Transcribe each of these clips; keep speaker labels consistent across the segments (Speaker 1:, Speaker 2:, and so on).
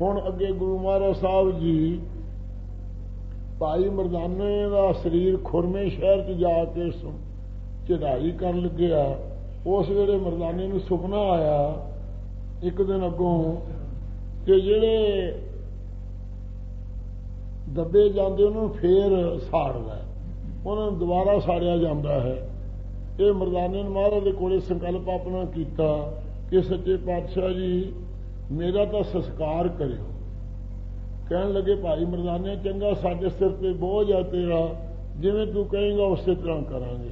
Speaker 1: ਹੁਣ ਅੱਗੇ ਗੁਰੂ ਮਹਾਰਾਜ ਸਾਹਿਬ ਜੀ ਭਾਈ ਮਰਦਾਨੇ ਦਾ ਸਰੀਰ ਖੁਰਮੇ ਸ਼ਹਿਰ 'ਚ ਜਾ ਕੇ ਚੜਾਈ ਕਰਨ ਲੱਗਿਆ ਉਸ ਵੇਲੇ ਮਰਦਾਨੇ ਨੂੰ ਸੁਪਨਾ ਆਇਆ ਇੱਕ ਦਿਨ ਅੱਗੋਂ ਕਿ ਜਿਹੜੇ ਦੱਬੇ ਜਾਂਦੇ ਉਹਨਾਂ ਨੂੰ ਫੇਰ ਸਾੜਦਾ ਉਹਨਾਂ ਨੂੰ ਦੁਬਾਰਾ ਸਾੜਿਆ ਜਾਂਦਾ ਹੈ। ਇਹ ਮਰਦਾਨੇ ਨੇ ਮਹਾਰਾਜ ਦੇ ਕੋਲੇ ਸੰਕਲਪ ਆਪਣਾ ਕੀਤਾ ਕਿ ਸੱਚੇ ਪਾਤਸ਼ਾਹ ਜੀ ਮੇਰਾ ਤਾਂ ਸੰਸਕਾਰ ਕਰਿਓ ਕਹਿਣ ਲੱਗੇ ਭਾਈ ਮਰਦਾਨੇ ਚੰਗਾ ਸਾਡੇ ਸਿਰ ਤੇ ਬੋਝ ਆ ਤੇਰਾ ਜਿਵੇਂ ਤੂੰ ਕਹੇਂਗਾ ਉਸੇ ਤਰ੍ਹਾਂ ਕਰਾਂਗੇ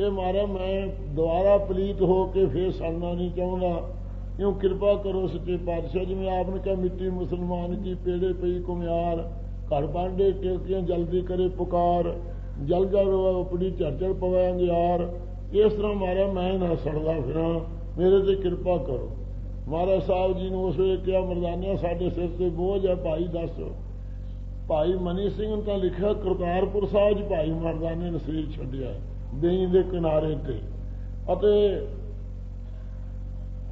Speaker 1: ਇਹ ਮਾਰਾ ਮੈਂ ਦੁਬਾਰਾ ਪਲੀਤ ਹੋ ਕੇ ਫੇਰ ਸੜਨਾ ਨਹੀਂ ਚਾਹੁੰਦਾ ਕਿਉਂ ਕਿਰਪਾ ਕਰੋ ਸੱਚੇ ਪਾਤਸ਼ਾਹ ਜਿਵੇਂ ਆਪ ਨੇ ਕਿਹਾ ਮਿੱਟੀ ਮੁਸਲਮਾਨ ਕੀ ਪੇੜੇ ਪਈ ਕੁਮਿਆਰ ਘਰ ਬਾਂਡੇ ਟੇਕੀਆਂ ਜਲਦੀ ਕਰੇ ਪੁਕਾਰ ਜਲ ਜਲ ਆਪਣੀ ਝਰਝਰ ਪਵੇ ਅੰਗਿਆਰ ਇਸ ਤਰ੍ਹਾਂ ਮਾਰਾ ਮੈਂ ਨਾ ਸੜਦਾ ਫਿਰਾਂ ਮੇਰੇ ਤੇ ਕਿਰਪਾ ਕਰੋ ਮਹਾਰਾਜ ਸਾਹਿਬ ਜੀ ਨੂੰ ਉਸ ਵੇਲੇ ਕਿਹਾ, ਮਰਦਾਨਿਆ, ਸਾਡੇ ਸਿਰ ਤੇ ਬੋਝ ਹੈ ਭਾਈ ਦੱਸ। ਭਾਈ ਮਨੀ ਸਿੰਘ ਨੇ ਤਾਂ ਲਿਖਿਆ, ਕਰਤਾਰਪੁਰ ਸਾਹਿਬ ਜੀ ਭਾਈ ਮਰਦਾਨੇ ਨੇ ਸਰੀਰ ਛੱਡਿਆ ਦੇਈ ਦੇ ਕਿਨਾਰੇ ਤੇ। ਅਤੇ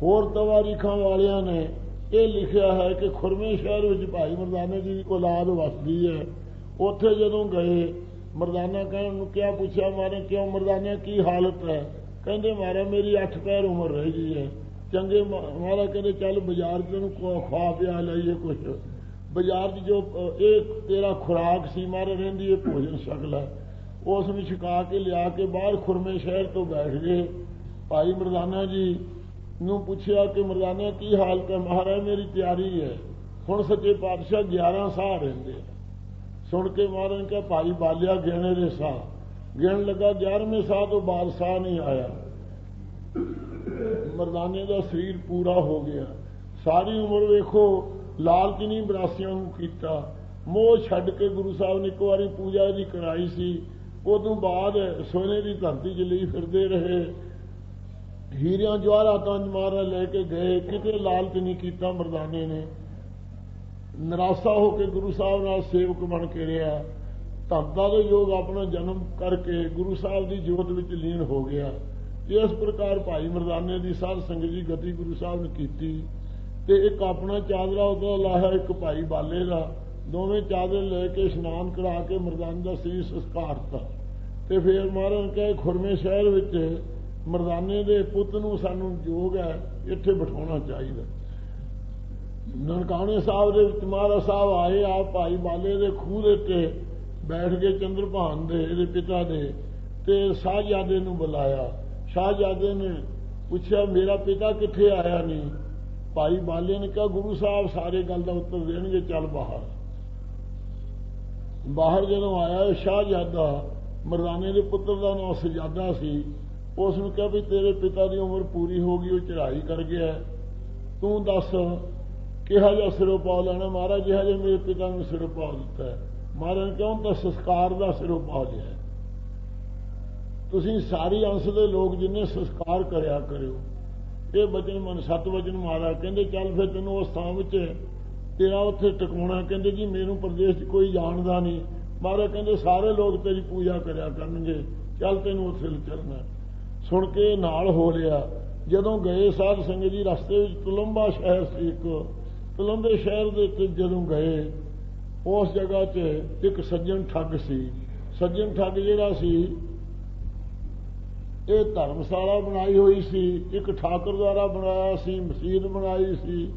Speaker 1: ਹੋਰ ਤਵਾਰੀਖਾਂ ਵਾਲਿਆਂ ਨੇ ਇਹ ਲਿਖਿਆ ਹੈ ਕਿ ਖੁਰਮੇ ਸ਼ਹਿਰ ਵਿੱਚ ਭਾਈ ਮਰਦਾਨੇ ਜੀ ਦੀ ਔਲਾਦ ਵਸਦੀ ਹੈ। ਉੱਥੇ ਜਦੋਂ ਗਏ, ਮਰਦਾਨਾ ਕਹਿਣ ਨੂੰ ਕਿਹਾ ਪੁੱਛਿਆ ਮਾਰੇ ਕਿਉਂ ਮਰਦਾਨੇ ਕੀ ਹਾਲਤ ਹੈ? ਕਹਿੰਦੇ ਮਾਰਾ ਮੇਰੀ 8 ਪੈਰ ਉਮਰ ਰਹਿ ਗਈ ਹੈ। ਚੰਗੇ ਮਾਰਾ ਕਹਿੰਦੇ ਚੱਲ ਬਾਜ਼ਾਰ ਚ ਨੂੰ ਖਵਾ ਪਿਆ ਲਈਏ ਕੁਝ ਬਾਜ਼ਾਰ 'ਚ ਜੋ ਇਹ ਤੇਰਾ ਖੁਰਾਕ ਸੀ ਮਾਰੇ ਰਹਿੰਦੀ ਹੈ ਭੋਜਨ ਸ਼ਕਲ ਹੈ ਉਸ ਨੂੰ ਛਕਾ ਕੇ ਲਿਆ ਕੇ ਬਾਹਰ ਖੁਰਮੇ ਸ਼ਹਿਰ ਤੋਂ ਬੈਠ ਗਏ ਭਾਈ ਮਰਦਾਨਾ ਜੀ ਨੂੰ ਪੁੱਛਿਆ ਕਿ ਮਰਦਾਨਾ ਕੀ ਹਾਲਤ ਹੈ ਮਹਾਰਾਜ ਮੇਰੀ ਤਿਆਰੀ ਹੈ ਹੁਣ ਸੱਚੇ ਪਾਤਸ਼ਾਹ 11 ਸਾਹ ਰਹਿੰਦੇ ਸੁਣ ਕੇ ਮਹਾਰਾਜ ਨੇ ਕਿਹਾ ਭਾਈ ਬਾਲਿਆ ਗਿਣੇ ਦੇ ਸਾਹ ਗਿਣ ਲੱਗਾ 11ਵੇਂ ਸਾਹ ਤੋਂ ਬਾਅਦ ਸਾਹ ਨਹੀਂ ਆਇਆ ਮਰਦਾਨੇ ਦਾ ਸਰੀਰ ਪੂਰਾ ਹੋ ਗਿਆ। ਸਾਰੀ ਉਮਰ ਵੇਖੋ ਲਾਲਚ ਨਹੀਂ ਬਰਾਸੀਆਂ ਨੂੰ ਕੀਤਾ। ਮੋਹ ਛੱਡ ਕੇ ਗੁਰੂ ਸਾਹਿਬ ਨੇ ਇੱਕ ਵਾਰੀ ਪੂਜਾ ਜੀ ਕਰਾਈ ਸੀ। ਉਦੋਂ ਬਾਅਦ ਸੋਨੇ ਦੀ ਧਰਤੀ 'ਚ ਲਈ ਫਿਰਦੇ ਰਹੇ। ਹੀਰਿਆਂ ਜਵਾਹਰਾਤਾਂ ਮਾਰਾ ਲੈ ਕੇ ਗਏ। ਕਿਤੇ ਲਾਲਚ ਨਹੀਂ ਕੀਤਾ ਮਰਦਾਨੇ ਨੇ। ਨਿਰਾਸ਼ਾ ਹੋ ਕੇ ਗੁਰੂ ਸਾਹਿਬ ਨਾਲ ਸੇਵਕ ਬਣ ਕੇ ਰਿਹਾ। ਧੰਦਾ ਦੇ ਯੋਗ ਆਪਣਾ ਜਨਮ ਕਰਕੇ ਗੁਰੂ ਸਾਹਿਬ ਦੀ ਜੋਤ ਵਿੱਚ ਲੀਨ ਹੋ ਗਿਆ। ਇਸ ਪ੍ਰਕਾਰ ਭਾਈ ਮਰਦਾਨੇ ਦੀ ਸਾਧ ਸੰਗਤ ਜੀ ਗਤੀ ਗੁਰੂ ਸਾਹਿਬ ਨੇ ਕੀਤੀ, ਤੇ ਇੱਕ ਆਪਣਾ ਚਾਦਰਾ ਉਹਦਾ ਲਾਇਆ, ਇੱਕ ਭਾਈ ਬਾਲੇ ਦਾ। ਦੋਵੇਂ ਚਾਦਰ ਲੈ ਕੇ ਇਸ਼ਨਾਨ ਕਰਾ ਕੇ ਮਰਦਾਨ ਦਾ ਸਰੀਰ ਸੰਸਕਾਰਤਾ ਤੇ ਫਿਰ ਮਹਾਰਾਜ ਕਹੇ, ਖੁਰਮੇ ਸ਼ਹਿਰ ਵਿੱਚ ਮਰਦਾਨੇ ਦੇ ਪੁੱਤ ਨੂੰ ਸਾਨੂੰ ਜੋਗ ਹੈ, ਇੱਥੇ ਬਿਠਾਉਣਾ ਚਾਹੀਦਾ। ਨਨਕਾਣੇ ਸਾਹਿਬ ਦੇ ਵਿੱਚ ਮਹਾਰਾਜ ਸਾਹਿਬ ਆਏ ਆ ਭਾਈ ਬਾਲੇ ਦੇ ਖੂਹ ਦੇ ਉੱਤੇ ਬੈਠ ਕੇ ਚੰਦਰਭਾਨ ਦੇ, ਇਹਦੇ ਪਿਤਾ ਦੇ, ਤੇ ਸ਼ਾਹਜਾਦੇ ਨੂੰ ਬੁਲਾਇਆ। ਸ਼ਾਹਜਾਦੇ ਨੇ। ਪੁੱਛਿਆ, ਮੇਰਾ ਪਿਤਾ ਕਿੱਥੇ ਆਇਆ ਨਹੀਂ? ਭਾਈ ਬਾਲੇ ਨੇ ਕਿਹਾ, ਗੁਰੂ ਸਾਹਿਬ ਸਾਰੇ ਗੱਲ ਦਾ ਉੱਤਰ ਦੇਣਗੇ, ਚੱਲ ਬਾਹਰ। ਬਾਹਰ ਜਦੋਂ ਆਇਆ ਸ਼ਾਹਜਾਦਾ ਮਰਦਾਨੇ ਦੇ ਪੁੱਤਰ ਦਾ ਨਾਮ ਸਜਾਦਾ ਸੀ। ਉਸ ਨੂੰ ਕਿਹਾ ਵੀ ਤੇਰੇ ਪਿਤਾ ਦੀ ਉਮਰ ਪੂਰੀ ਹੋ ਗਈ, ਉਹ ਚੜ੍ਹਾਈ ਕਰ ਗਿਆ। ਤੂੰ ਦੱਸ, ਕਿਹਾ ਜਿਹਾ ਸਿਰੋਂ ਪਾ ਲੈਣਾ? ਮਹਾਰਾਜ, ਜਿਹਾ ਜੇ ਮੇਰੇ ਪਿਤਾ ਨੂੰ ਸਿਰੋਂ ਪਾ ਦਿੱਤਾ ਮਹਾਰਾਜ ਨੇ ਕਿਹਾ ਤਾਂ ਸੰਸਕਾਰ ਦਾ ਸਿਰੋਂ ਪਾ ਲਿਆ ਤੁਸੀਂ ਸਾਰੀ ਅੰਸ਼ ਦੇ ਲੋਕ ਜਿੰਨੇ ਸੰਸਕਾਰ ਕਰਿਆ ਕਰਿਓ। ਇਹ ਬਚਨ ਮਨ ਸਤ ਵਚਨ ਮਹਾਰਾਜ ਕਹਿੰਦੇ ਚੱਲ ਫਿਰ ਤੈਨੂੰ ਉਸ ਥਾਂ ਵਿੱਚ ਤੇਰਾ ਉੱਥੇ ਟਿਕਾਉਣਾ। ਕਹਿੰਦੇ ਜੀ ਮੈਨੂੰ ਪ੍ਰਦੇਸ਼ 'ਚ ਕੋਈ ਜਾਣਦਾ ਨਹੀਂ। ਮਹਾਰਾਜ ਕਹਿੰਦੇ ਸਾਰੇ ਲੋਕ ਤੇਰੀ ਪੂਜਾ ਕਰਿਆ ਕਰਨਗੇ। ਚੱਲ ਤੈਨੂੰ ਉੱਥੇ ਚੱਲਣਾ। ਸੁਣ ਕੇ ਨਾਲ ਹੋ ਲਿਆ। ਜਦੋਂ ਗਏ ਸਾਧ ਸੰਗਤ ਜੀ, ਰਸਤੇ ਵਿੱਚ ਤੁਲੰਬਾ ਸ਼ਹਿਰ ਸੀ ਇੱਕ। ਤੁਲੰਬੇ ਸ਼ਹਿਰ ਦੇ ਉੱਤੇ ਜਦੋਂ ਗਏ, ਉਸ ਜਗ੍ਹਾ 'ਚ ਇੱਕ ਸੱਜਣ ਠੱਗ ਸੀ। ਸੱਜਣ ਠੱਗ ਜਿਹੜਾ ਸੀ ਇਹ ਧਰਮਸ਼ਾਲਾ ਬਣਾਈ ਹੋਈ ਸੀ, ਇੱਕ ਠਾਕਰ ਦੁਆਰਾ ਬਣਾਇਆ ਸੀ, ਮਸਜਿਦ ਬਣਾਈ ਸੀ।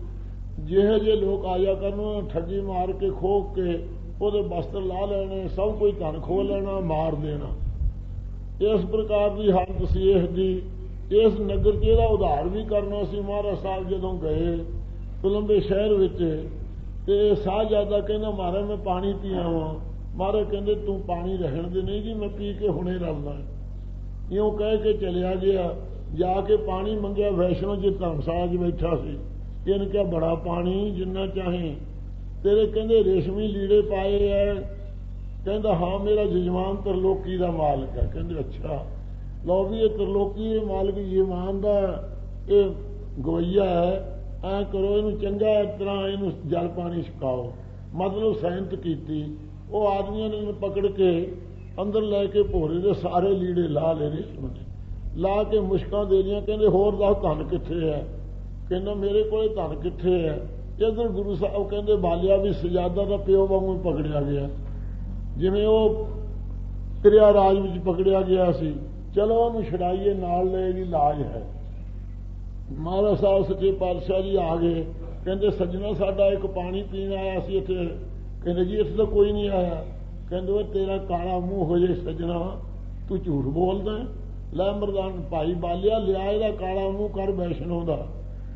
Speaker 1: ਜਿਹੇ ਜੇ ਲੋਕ ਆਇਆ ਕਰਨ ਠੱਗੀ ਮਾਰ ਕੇ ਖੋਖ ਕੇ, ਉਹਦੇ ਬਸਤਰ ਲਾ ਲੈਣੇ, ਸਭ ਕੁਝ ਧਨ ਖੋ ਲੈਣਾ, ਮਾਰ ਦੇਣਾ। ਇਸ ਪ੍ਰਕਾਰ ਦੀ ਹਾਲਤ ਸੀ ਇਸ ਦੀ। ਇਸ ਨਗਰ 'ਚ ਇਹਦਾ ਉਧਾਰ ਵੀ ਕਰਨਾ ਸੀ। ਮਹਾਰਾਜ ਸਾਹਿਬ ਜਦੋਂ ਗਏ ਕੋਲੰਬੇ ਸ਼ਹਿਰ ਵਿੱਚ, ਤੇ ਸਾਹਜਾਦਾ ਕਹਿੰਦਾ ਮਾਰੇ ਮੈਂ ਪਾਣੀ ਪੀਆ ਵਾਂ। ਮਾਰੇ ਕਹਿੰਦੇ, ਤੂੰ ਪਾਣੀ ਰਹਿਣ ਦੇ। ਨਹੀਂ ਜੀ, ਮੈਂ ਪੀ ਕੇ ਹੁਣੇ ਰਲਦਾ ਇਉਂ ਕਹਿ ਕੇ ਚਲਿਆ ਗਿਆ, ਜਾ ਕੇ ਪਾਣੀ ਮੰਗਿਆ, ਵੈਸ਼ਨੋ ਜੀ ਧਰਮਸ਼ਾਲਾ ਬੈਠਾ ਸੀ। ਇਹਨੇ ਕਿਹਾ, ਬੜਾ ਪਾਣੀ, ਜਿੰਨਾ ਚਾਹੇ। ਤੇਰੇ ਕਹਿੰਦੇ ਰੇਸ਼ਮੀ ਲੀੜੇ ਪਾਏ ਐ। ਕਹਿੰਦਾ, ਹਾਂ, ਮੇਰਾ ਜਜਮਾਨ ਤਰਲੋਕੀ ਦਾ ਮਾਲਕ ਹੈ। ਕਹਿੰਦੇ, ਅੱਛਾ। ਲੋ ਵੀ, ਇਹ ਤਰਲੋਕੀ ਦੇ ਮਾਲਕ ਜਜਮਾਨ ਦਾ ਇਹ ਗਵਈਆ ਹੈ। ਐ ਕਰੋ, ਇਹਨੂੰ ਚੰਗਾ ਤਰ੍ਹਾਂ ਇਹਨੂੰ ਜਲ ਪਾਣੀ ਛਕਾਓ। ਮਤਲਬ ਸਹਿਮਤ ਕੀਤੀ। ਉਹ ਆਦਮੀਆਂ ਨੇ ਪਕੜ ਕੇ ਅੰਦਰ ਲੈ ਕੇ ਭੋਰੇ ਦੇ ਸਾਰੇ ਲੀੜੇ ਲਾ ਲੈ ਰੇਸ਼ਮ ਲਾ ਕੇ ਮੁਸ਼ਕਾਂ ਦੇ ਲੀਆਂ ਕਹਿੰਦੇ ਹੋਰ ਦੱਸ ਧਨ ਕਿੱਥੇ ਹੈ? ਕਹਿੰਦਾ ਮੇਰੇ ਕੋਲੇ ਧਨ ਕਿੱਥੇ ਹੈ? ਇਧਰ ਗੁਰੂ ਸਾਹਿਬ ਕਹਿੰਦੇ ਬਾਲਿਆ ਵੀ ਸਜਾਦਾ ਦਾ ਪਿਓ ਵਾਂਗੂ ਪਕੜਿਆ ਗਿਆ। ਜਿਵੇਂ ਉਹ ਕਿਰਿਆ ਰਾਜ ਵਿੱਚ ਪਕੜਿਆ ਗਿਆ ਸੀ। ਚਲੋ ਉਹਨੂੰ ਛਡਾਈਏ, ਨਾਲ ਲੈ ਦੀ ਲਾਜ ਹੈ। ਮਹਾਰਾਜ ਸਾਹਿਬ ਸੱਚੇ ਪਾਤਸ਼ਾਹ ਜੀ ਆ ਗਏ। ਕਹਿੰਦੇ ਸੱਜਣਾ ਸਾਡਾ ਇੱਕ ਪਾਣੀ ਪੀਣ ਆਇਆ ਸੀ ਇੱਥੇ। ਕਹਿੰਦੇ ਜੀ ਇੱਥੇ ਤਾਂ ਕੋਈ ਨਹੀਂ ਆਇਆ। ਕਹਿੰਦੇ ਉਹ ਤੇਰਾ ਕਾਲਾ ਮੂੰਹ ਹੋ ਜੇ ਸੱਜਣਾ, ਤੂੰ ਝੂਠ ਬੋਲਦਾ ਲੈ ਮਰਦਾਨ, ਭਾਈ ਬਾਲਿਆ, ਲਿਆ ਇਹਦਾ ਕਾਲਾ ਮੂੰਹ ਕਰ ਵੈਸ਼ਨੋ ਦਾ।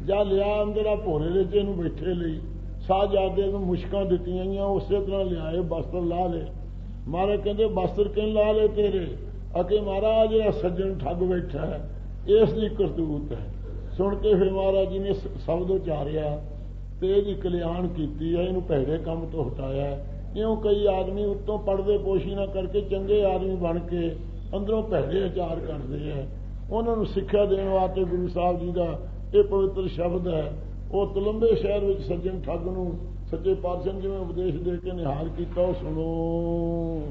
Speaker 1: ਜਾਂ ਲਿਆ ਅੰਦਰਾ ਭੋਰੇ ਦੇ ਚ ਇਹਨੂੰ ਬੈਠੇ ਲਈ। ਸਾਹਜਾਦੇ ਨੂੰ ਮੁਸ਼ਕਾਂ ਦਿੱਤੀਆਂ ਗਈਆਂ, ਉਸੇ ਤਰ੍ਹਾਂ ਲਿਆਏ ਬਸਤਰ ਲਾ ਲੇ। ਮਹਾਰਾਜ ਕਹਿੰਦੇ, ਬਸਤਰ ਕਿਨ ਲਾ ਲੇ ਤੇਰੇ? ਅਕੇ ਮਹਾਰਾਜ ਜਿਹੜਾ ਸੱਜਣ ਠੱਗ ਬੈਠਾ ਹੈ। ਇਸ ਦੀ ਕਰਤੂਤ ਹੈ। ਸੁਣ ਕੇ ਫਿਰ ਮਹਾਰਾਜ ਜੀ ਨੇ ਸ਼ਬਦ ਉਚਾਰਿਆ ਤੇ ਇਹਦੀ ਕਲਿਆਣ ਕੀਤੀ ਹੈ, ਇਹਨੂੰ ਭੈੜੇ ਕੰਮ ਤੋਂ ਹਟਾਇਆ ਹੈ। ਕਈ ਆਦਮੀ ਉੱਤੋਂ ਪੜਦੇ ਪੋਸ਼ੀ ਨਾ ਕਰਕੇ ਚੰਗੇ ਆਦਮੀ ਬਣ ਕੇ ਅੰਦਰੋਂ ਭੈੜੇ ਆਚਾਰ ਕਰਦੇ ਹੈ ਉਹਨਾਂ ਨੂੰ ਸਿੱਖਿਆ ਦੇਣ ਵਾਸਤੇ ਗੁਰੂ ਸਾਹਿਬ ਜੀ ਦਾ ਇਹ ਪਵਿੱਤਰ ਸ਼ਬਦ ਹੈ ਉਹ ਤਲੰਬੇ ਸ਼ਹਿਰ ਵਿੱਚ ਸੱਜਣ ਠੱਗ ਨੂੰ ਸੱਚੇ ਪਾਤਸ਼ਾਹ ਜਿਵੇਂ ਉਪਦੇਸ਼ ਦੇ ਕੇ ਨਿਹਾਲ ਕੀਤਾ, ਉਹ ਸੁਣੋ